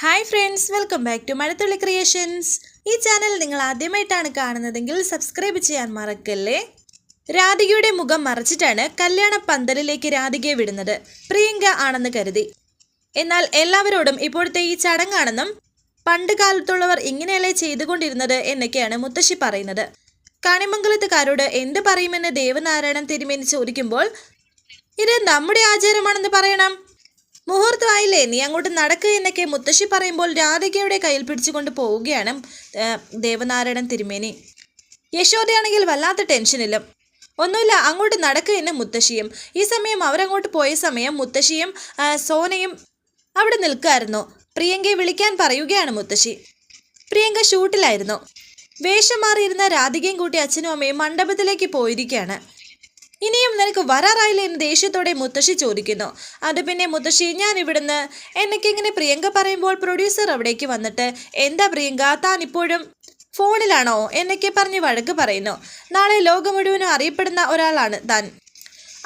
Hi friends welcome back to Mazhathulli creations ഈ channel നിങ്ങൾ ആദ്യമായിട്ടാണ് കാണുന്നതെങ്കിൽ സബ്സ്ക്രൈബ് ചെയ്യാൻ മറക്കല്ലേ? രാധികയുടെ മുഖം മറച്ചിട്ടാണ് കല്യാണ പന്തലിലേക്ക് രാധികയെ വിടുന്നത്. പ്രിയങ്ക ആണെന്ന് കരുതി. എന്നാൽ എല്ലാവരോടും ഇപ്പോഴത്തെ ഈ ചടങ്ങാണെന്നും പണ്ട് കാലത്തുള്ളവർ ഇങ്ങനെയല്ലേ ചെയ്തുകൊണ്ടിരുന്നത് എന്നൊക്കെയാണ് മുത്തശ്ശി പറയുന്നത്. കണിമംഗലത്തുകാരോട് എന്ത് പറയുമെന്ന് ദേവനാരായണൻ തിരുമേനി ചോദിക്കുമ്പോൾ ഇത് നമ്മുടെ ആചാരമാണെന്ന് പറയണം. മുഹൂർത്തമായില്ലേ? നീ അങ്ങോട്ട് നടക്കുക എന്നൊക്കെ മുത്തശ്ശി പറയുമ്പോൾ രാധികയുടെ കയ്യിൽ പിടിച്ചുകൊണ്ട് പോവുകയാണ് ദേവനാരായണൻ തിരുമേനി. യശോദയാണെങ്കിൽ വല്ലാത്ത ടെൻഷനിലും ഒന്നുമില്ല അങ്ങോട്ട് നടക്കുക എന്ന് മുത്തശ്ശിയും ഈ സമയം അവരങ്ങോട്ട് പോയ സമയം മുത്തശ്ശിയും സോനയും അവിടെ നിൽക്കുമായിരുന്നു പ്രിയങ്കയെ വിളിക്കാൻ പറയുകയാണ് മുത്തശ്ശി. പ്രിയങ്ക ഷൂട്ടിലായിരുന്നു. വേഷം മാറിയിരുന്ന രാധികയും കൂട്ടി അച്ഛനും അമ്മയും മണ്ഡപത്തിലേക്ക് പോയിരിക്കുകയാണ്. ഇനിയും നിനക്ക് വരാറായില്ല എന്ന് ദേഷ്യത്തോടെ മുത്തശ്ശി ചോദിക്കുന്നു. അത് പിന്നെ മുത്തശ്ശി ഞാൻ ഇവിടുന്ന് എന്നൊക്കെ ഇങ്ങനെ പ്രിയങ്ക പറയുമ്പോൾ പ്രൊഡ്യൂസർ അവിടേക്ക് വന്നിട്ട് എന്താ പ്രിയങ്ക താൻ ഇപ്പോഴും ഫോണിലാണോ എന്നൊക്കെ പറഞ്ഞ് വഴക്ക് പറയുന്നു. നാളെ ലോകം മുഴുവനും അറിയപ്പെടുന്ന ഒരാളാണ് താൻ.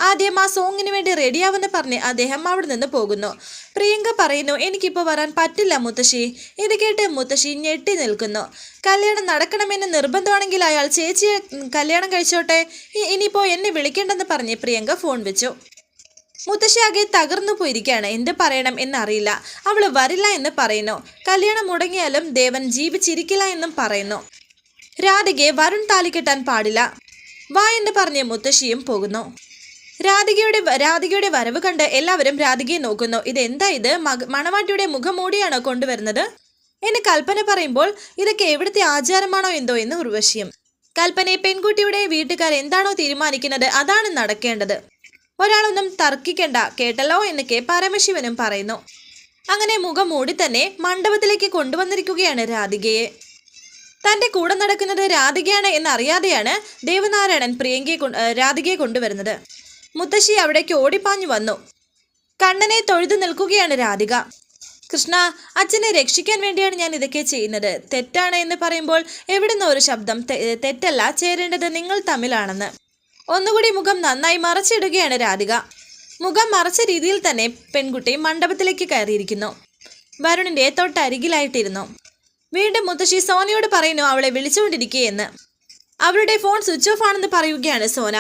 ആദ്യം ആ സോങ്ങിന് വേണ്ടി റെഡിയാവെന്ന് പറഞ്ഞ് അദ്ദേഹം അവിടെ നിന്ന് പോകുന്നു. പ്രിയങ്ക പറയുന്നു എനിക്കിപ്പോൾ വരാൻ പറ്റില്ല മുത്തശ്ശി. ഇത് കേട്ട് മുത്തശ്ശി ഞെട്ടി നിൽക്കുന്നു. കല്യാണം നടക്കണമെന്ന് നിർബന്ധമാണെങ്കിൽ അയാൾ ചേച്ചിയെ കല്യാണം കഴിച്ചോട്ടെ. ഇനിയിപ്പോൾ എന്നെ വിളിക്കേണ്ടെന്ന് പറഞ്ഞ് പ്രിയങ്ക ഫോൺ വെച്ചു. മുത്തശ്ശി ആകെ തകർന്നു പോയിരിക്കുകയാണ്. എന്ത് പറയണം എന്നറിയില്ല. അവൾ വരില്ല എന്ന് പറയുന്നു. കല്യാണം മുടങ്ങിയാലും ദേവൻ ജീവിച്ചിരിക്കില്ല എന്നും പറയുന്നു. രാധികയെ വരുൺ താലി കെട്ടാൻ പാടില്ല. വാ എന്ന് പറഞ്ഞ് മുത്തശ്ശിയും പോകുന്നു. രാധികയുടെ രാധികയുടെ വരവ് കണ്ട് എല്ലാവരും രാധികയെ നോക്കുന്നു. ഇത്? എന്താ ഇത് മണവാട്ടിയുടെ മുഖമൂടിയാണോ കൊണ്ടുവരുന്നത്? എന്ന് കൽപ്പന പറയുമ്പോൾ ഇതൊക്കെ എവിടുത്തെ ആചാരമാണോ എന്തോ എന്ന് ഉർവശിയും. കൽപ്പനയെ പെൺകുട്ടിയുടെ വീട്ടുകാർ എന്താണോ തീരുമാനിക്കുന്നത് അതാണ് നടക്കേണ്ടത്. ഒരാളൊന്നും തർക്കിക്കണ്ട കേട്ടല്ലോ എന്നൊക്കെ പരമശിവനും പറയുന്നു. അങ്ങനെ മുഖം മൂടി തന്നെ മണ്ഡപത്തിലേക്ക് കൊണ്ടുവന്നിരിക്കുകയാണ് രാധികയെ. തന്റെ കൂടെ നടക്കുന്നത് രാധികയാണ് എന്നറിയാതെയാണ് ദേവനാരായണൻ പ്രിയങ്കയെ രാധികയെ കൊണ്ടുവരുന്നത്. മുത്തശ്ശി അവിടേക്ക് ഓടിപ്പാഞ്ഞു വന്നു. കണ്ണനെ തൊഴുതു നിൽക്കുകയാണ് രാധിക. കൃഷ്ണ അച്ഛനെ രക്ഷിക്കാൻ വേണ്ടിയാണ് ഞാൻ ഇതൊക്കെ ചെയ്യുന്നത്. തെറ്റാണ് എന്ന് പറയുമ്പോൾ എവിടുന്ന ഒരു ശബ്ദം? തെറ്റല്ല ചേരേണ്ടത് നിങ്ങൾ തമ്മിലാണെന്ന്. ഒന്നുകൂടി മുഖം നന്നായി മറച്ചിടുകയാണ് രാധിക. മുഖം മറച്ച രീതിയിൽ തന്നെ പെൺകുട്ടി മണ്ഡപത്തിലേക്ക് കയറിയിരിക്കുന്നു. വരുണിന്റെ തൊട്ടരികിലായിട്ടിരുന്നു. വീണ്ടും മുത്തശ്ശി സോനയോട് പറയുന്നു അവളെ വിളിച്ചുകൊണ്ടിരിക്കുകയെന്ന്. അവരുടെ ഫോൺ സ്വിച്ച് ഓഫ് ആണെന്ന് പറയുകയാണ് സോന.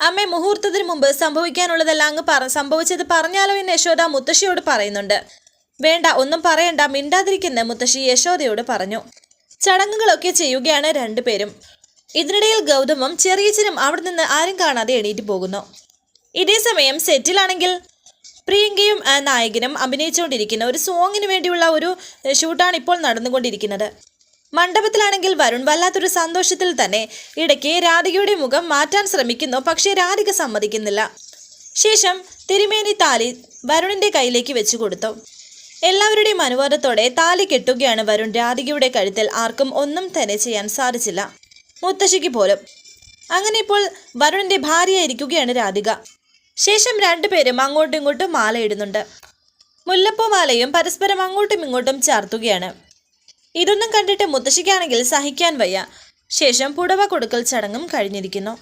അമ്മ മുഹൂർത്തത്തിന് മുമ്പ് സംഭവിക്കാനുള്ളതെല്ലാം അങ്ങ് പറ സംഭവിച്ചത് പറഞ്ഞാലോ എന്ന് യശോദ മുത്തശ്ശിയോട് പറയുന്നുണ്ട്. വേണ്ട ഒന്നും പറയണ്ട മിണ്ടാതിരിക്കുന്ന മുത്തശ്ശി യശോദയോട് പറഞ്ഞു. ചടങ്ങുകളൊക്കെ ചെയ്യുകയാണ് രണ്ടുപേരും ഇതിനിടയിൽ ഗൗതമും ചെറിയച്ചനും അവിടെ നിന്ന് ആരും കാണാതെ എണീറ്റ് പോകുന്നു. ഇതേ സമയം സെറ്റിലാണെങ്കിൽ പ്രിയങ്കയും നായകനും അഭിനയിച്ചുകൊണ്ടിരിക്കുന്ന ഒരു സോങ്ങിന് വേണ്ടിയുള്ള ഒരു ഷൂട്ടാണ് ഇപ്പോൾ നടന്നുകൊണ്ടിരിക്കുന്നത്. മണ്ഡപത്തിലാണെങ്കിൽ വരുൺ വല്ലാത്തൊരു സന്തോഷത്തിൽ തന്നെ ഇടയ്ക്ക് രാധികയുടെ മുഖം മാറ്റാൻ ശ്രമിക്കുന്നു പക്ഷേ രാധിക സമ്മതിക്കുന്നില്ല. ശേഷം തിരുമേനി താലി വരുണിന്റെ കയ്യിലേക്ക് വെച്ചു കൊടുത്തു. എല്ലാവരുടെയും അനുവാദത്തോടെ താലി കെട്ടുകയാണ് വരുൺ രാധികയുടെ കഴുത്തിൽ ആർക്കും ഒന്നും തന്നെ ചെയ്യാൻ സാധിച്ചില്ല. മുത്തശ്ശിക്ക് പോലും. അങ്ങനെ ഇപ്പോൾ വരുണിന്റെ ഭാര്യയായിരിക്കുകയാണ് രാധിക. ശേഷം രണ്ടുപേരും അങ്ങോട്ടും ഇങ്ങോട്ടും മാലയിടുന്നുണ്ട്. മുല്ലപ്പൂ മാലയും പരസ്പരം അങ്ങോട്ടും ഇങ്ങോട്ടും ചാർത്തുകയാണ്. ഇതൊന്നും കണ്ടിട്ട് മുത്തശ്ശിക്കാണെങ്കിൽ സഹിക്കാൻ വയ്യ. ശേഷം പുടവ കൊടുക്കൽ ചടങ്ങും കഴിഞ്ഞിരിക്കുന്നു.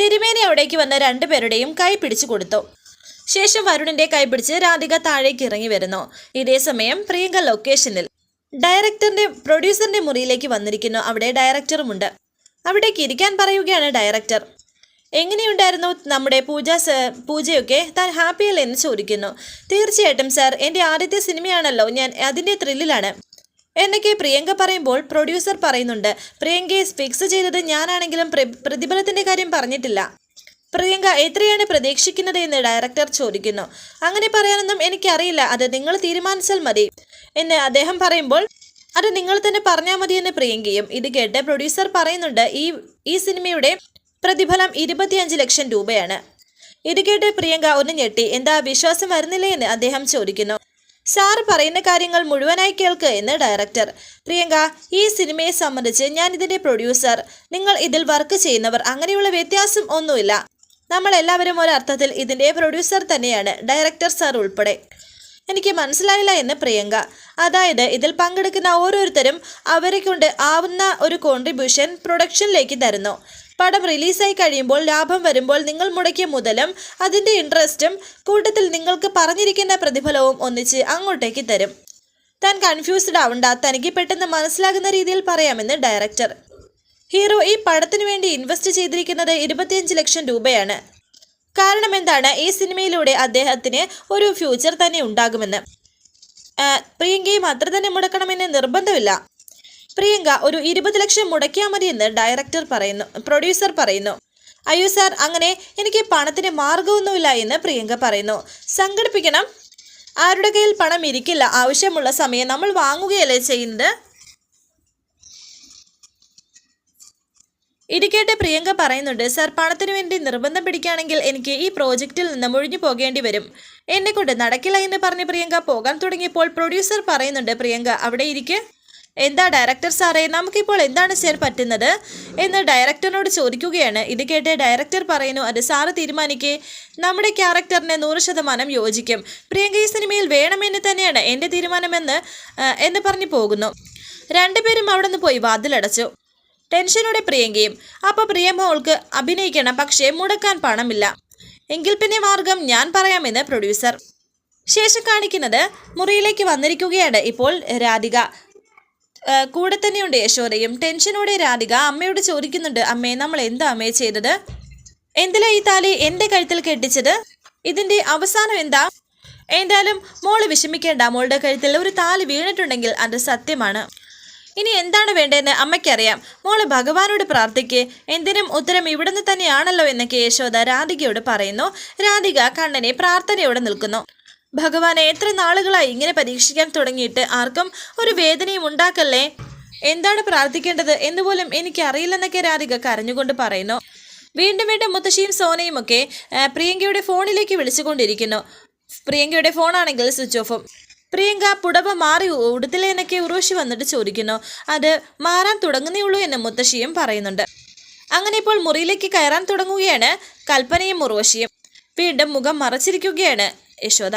തിരുമേനി അവിടേക്ക് വന്ന രണ്ടുപേരുടെയും കൈ പിടിച്ചു കൊടുത്തു. ശേഷം വരുണിന്റെ കൈ പിടിച്ച് രാധിക താഴേക്ക് ഇറങ്ങി വരുന്നു. ഇതേ സമയം പ്രിയങ്ക ലൊക്കേഷനിൽ ഡയറക്ടറിന്റെ പ്രൊഡ്യൂസറിന്റെ മുറിയിലേക്ക് വന്നിരിക്കുന്നു. അവിടെ ഡയറക്ടറുമുണ്ട്. അവിടേക്ക് ഇരിക്കാൻ പറയുകയാണ് ഡയറക്ടർ. എങ്ങനെയുണ്ടായിരുന്നു നമ്മുടെ പൂജ പൂജയൊക്കെ താൻ ഹാപ്പിയല്ലേ? എന്ന് ചോദിക്കുന്നു. തീർച്ചയായിട്ടും സാർ. എന്റെ ആദ്യത്തെ സിനിമയാണല്ലോ. ഞാൻ അതിന്റെ ത്രില്ലിലാണ്. എന്നൊക്കെ പ്രിയങ്ക പറയുമ്പോൾ പ്രൊഡ്യൂസർ പറയുന്നുണ്ട് പ്രിയങ്കയെ ഫിക്സ് ചെയ്തത് ഞാനാണെങ്കിലും പ്ര- പ്രതിഫലത്തിന്റെ കാര്യം പറഞ്ഞിട്ടില്ല. പ്രിയങ്ക എത്രയാണ് പ്രതീക്ഷിക്കുന്നത് എന്ന് ഡയറക്ടർ ചോദിക്കുന്നു. അങ്ങനെ പറയാനൊന്നും എനിക്കറിയില്ല. അത് നിങ്ങൾ തീരുമാനിച്ചാൽ മതി എന്ന് അദ്ദേഹം പറയുമ്പോൾ അത് നിങ്ങൾ തന്നെ പറഞ്ഞാൽ മതി എന്ന് പ്രിയങ്കയും ഇത് കേട്ട് പ്രൊഡ്യൂസർ പറയുന്നുണ്ട് ഈ ഈ സിനിമയുടെ പ്രതിഫലം ഇരുപത്തിയഞ്ച് ലക്ഷം രൂപയാണ് ഇത് കേട്ട് പ്രിയങ്ക ഒന്ന് ഞെട്ടി. എന്താ വിശ്വാസം വരുന്നില്ലേ? എന്ന് അദ്ദേഹം ചോദിക്കുന്നു. സാർ പറയുന്ന കാര്യങ്ങൾ മുഴുവനായി കേൾക്ക് എന്ന് ഡയറക്ടർ പ്രിയങ്ക ഈ സിനിമയെ സംബന്ധിച്ച് ഞാൻ ഇതിന്റെ പ്രൊഡ്യൂസർ നിങ്ങൾ ഇതിൽ വർക്ക് ചെയ്യുന്നവർ അങ്ങനെയുള്ള വ്യത്യാസം ഒന്നുമില്ല. നമ്മൾ എല്ലാവരും ഒരർത്ഥത്തിൽ ഇതിന്റെ പ്രൊഡ്യൂസർ തന്നെയാണ് ഡയറക്ടർ സാർ ഉൾപ്പെടെ. എനിക്ക് മനസ്സിലായില്ല എന്ന് പ്രിയങ്ക. അതായത് ഇതിൽ പങ്കെടുക്കുന്ന ഓരോരുത്തരും അവരെ കൊണ്ട് ആവുന്ന ഒരു കോൺട്രിബ്യൂഷൻ പ്രൊഡക്ഷനിലേക്ക് തരുന്നു. പടം റിലീസായി കഴിയുമ്പോൾ ലാഭം വരുമ്പോൾ നിങ്ങൾ മുടക്കിയ മുതലും അതിന്റെ ഇൻട്രസ്റ്റും കൂട്ടത്തിൽ നിങ്ങൾക്ക് പറഞ്ഞിരിക്കുന്ന പ്രതിഫലവും ഒന്നിച്ച് അങ്ങോട്ടേക്ക് തരും. താൻ കൺഫ്യൂസ്ഡ് ആവണ്ട തനിക്ക് പെട്ടെന്ന് മനസ്സിലാകുന്ന രീതിയിൽ പറയാമെന്ന് ഡയറക്ടർ ഹീറോ ഈ പടത്തിനു വേണ്ടി ഇൻവെസ്റ്റ് ചെയ്തിരിക്കുന്നത് ഇരുപത്തിയഞ്ച് ലക്ഷം രൂപയാണ്. കാരണം എന്താണ്? ഈ സിനിമയിലൂടെ അദ്ദേഹത്തിന് ഒരു ഫ്യൂച്ചർ തന്നെ ഉണ്ടാകുമെന്ന്. പ്രിയങ്കയും അത്ര തന്നെ മുടക്കണമെന്ന് നിർബന്ധമില്ല. പ്രിയങ്ക ഒരു ഇരുപത് ലക്ഷം മുടക്കിയാൽ മതിയെന്ന് ഡയറക്ടർ പറയുന്നു പ്രൊഡ്യൂസർ പറയുന്നു. അയ്യോ സാർ അങ്ങനെ എനിക്ക് പണത്തിന് മാർഗമൊന്നുമില്ല എന്ന് പ്രിയങ്ക പറയുന്നു. സംഘടിപ്പിക്കണം. ആരുടെ കയ്യിൽ പണം ഇരിക്കില്ല ആവശ്യമുള്ള സമയം നമ്മൾ വാങ്ങുകയല്ലേ ചെയ്യുന്നത്? ഇരിക്കട്ടെ പ്രിയങ്ക പറയുന്നുണ്ട് സാർ പണത്തിന് വേണ്ടി നിർബന്ധം പിടിക്കുകയാണെങ്കിൽ എനിക്ക് ഈ പ്രോജക്റ്റിൽ നിന്ന് മുഴിഞ്ഞു പോകേണ്ടി വരും. എന്നെ കൊണ്ട് നടക്കില്ല എന്ന് പറഞ്ഞ് പ്രിയങ്ക പോകാൻ തുടങ്ങിയപ്പോൾ പ്രൊഡ്യൂസർ പറയുന്നുണ്ട് പ്രിയങ്ക അവിടെ ഇരിക്കെ. എന്താ ഡയറക്ടർ സാറേ നമുക്കിപ്പോൾ എന്താണ് ചെയ്യാൻ പറ്റുന്നത്? എന്ന് ഡയറക്ടറിനോട് ചോദിക്കുകയാണ്. ഇത് കേട്ട് ഡയറക്ടർ പറയുന്നു അത് സാറ് തീരുമാനിക്കേ. നമ്മുടെ ക്യാരക്ടറിന് നൂറ് ശതമാനം യോജിക്കും. പ്രിയങ്ക ഈ സിനിമയിൽ വേണമെന്ന് തന്നെയാണ് എന്റെ തീരുമാനമെന്ന് എന്ന് പറഞ്ഞു പോകുന്നു. രണ്ടുപേരും അവിടെ നിന്ന് പോയി വാതിലടച്ചു. ടെൻഷനോടെ പ്രിയങ്കയും അപ്പോൾ പ്രിയമോൾക്ക് അഭിനയിക്കണം പക്ഷേ മുടക്കാൻ പണമില്ല. എങ്കിൽ പിന്നെ മാർഗം ഞാൻ പറയാമെന്ന് പ്രൊഡ്യൂസർ ശേഷം കാണിക്കുന്നത് മുറിയിലേക്ക് വന്നിരിക്കുകയാണ് ഇപ്പോൾ രാധിക. കൂടെ തന്നെയുണ്ട് യശോദയും. ടെൻഷനോടെ രാധിക അമ്മയോട് ചോദിക്കുന്നുണ്ട് അമ്മേ നമ്മൾ എന്താ അമ്മയെ ചെയ്തത്? എന്തിലാ ഈ താലി എന്റെ കഴുത്തിൽ കെട്ടിച്ചത്? ഇതിന്റെ അവസാനം എന്താ? എന്തായാലും മോൾ വിഷമിക്കേണ്ട. മോളുടെ കഴുത്തിൽ ഒരു താലി വീണിട്ടുണ്ടെങ്കിൽ അത് സത്യമാണ്. ഇനി എന്താണ് വേണ്ടതെന്ന് അമ്മയ്ക്കറിയാം. മോൾ ഭഗവാനോട് പ്രാർത്ഥിക്ക്. എന്തിനും ഉത്തരം ഇവിടുന്ന് തന്നെയാണല്ലോ എന്നൊക്കെ യശോദ രാധികയോട് പറയുന്നു. രാധിക കണ്ണനെ പ്രാർത്ഥനയോടെ നിൽക്കുന്നു. ഭഗവാനെ എത്ര നാളുകളായി ഇങ്ങനെ പരീക്ഷിക്കാൻ തുടങ്ങിയിട്ട് ആർക്കും ഒരു വേദനയും ഉണ്ടാക്കല്ലേ? എന്താണ് പ്രാർത്ഥിക്കേണ്ടത് എന്ന് പോലും എനിക്ക് അറിയില്ലെന്നൊക്കെ രാധിക കരഞ്ഞുകൊണ്ട് പറയുന്നു. വീണ്ടും വീണ്ടും മുത്തശ്ശിയും സോനയും ഒക്കെ പ്രിയങ്കയുടെ ഫോണിലേക്ക് വിളിച്ചുകൊണ്ടിരിക്കുന്നു. പ്രിയങ്കയുടെ ഫോണാണെങ്കിൽ സ്വിച്ച് ഓഫും. പ്രിയങ്ക പുടവ മാറി ഉടുത്തില്ലേ എന്നൊക്കെ ഉറവശി വന്നിട്ട് ചോദിക്കുന്നു. അത് മാറാൻ തുടങ്ങുന്നേ ഉള്ളൂ എന്ന് മുത്തശ്ശിയും പറയുന്നുണ്ട്. അങ്ങനെ ഇപ്പോൾ മുറിയിലേക്ക് കയറാൻ തുടങ്ങുകയാണ് കൽപ്പനയും ഉറവശിയും വീണ്ടും മുഖം മറച്ചിരിക്കുകയാണ് യശോദ.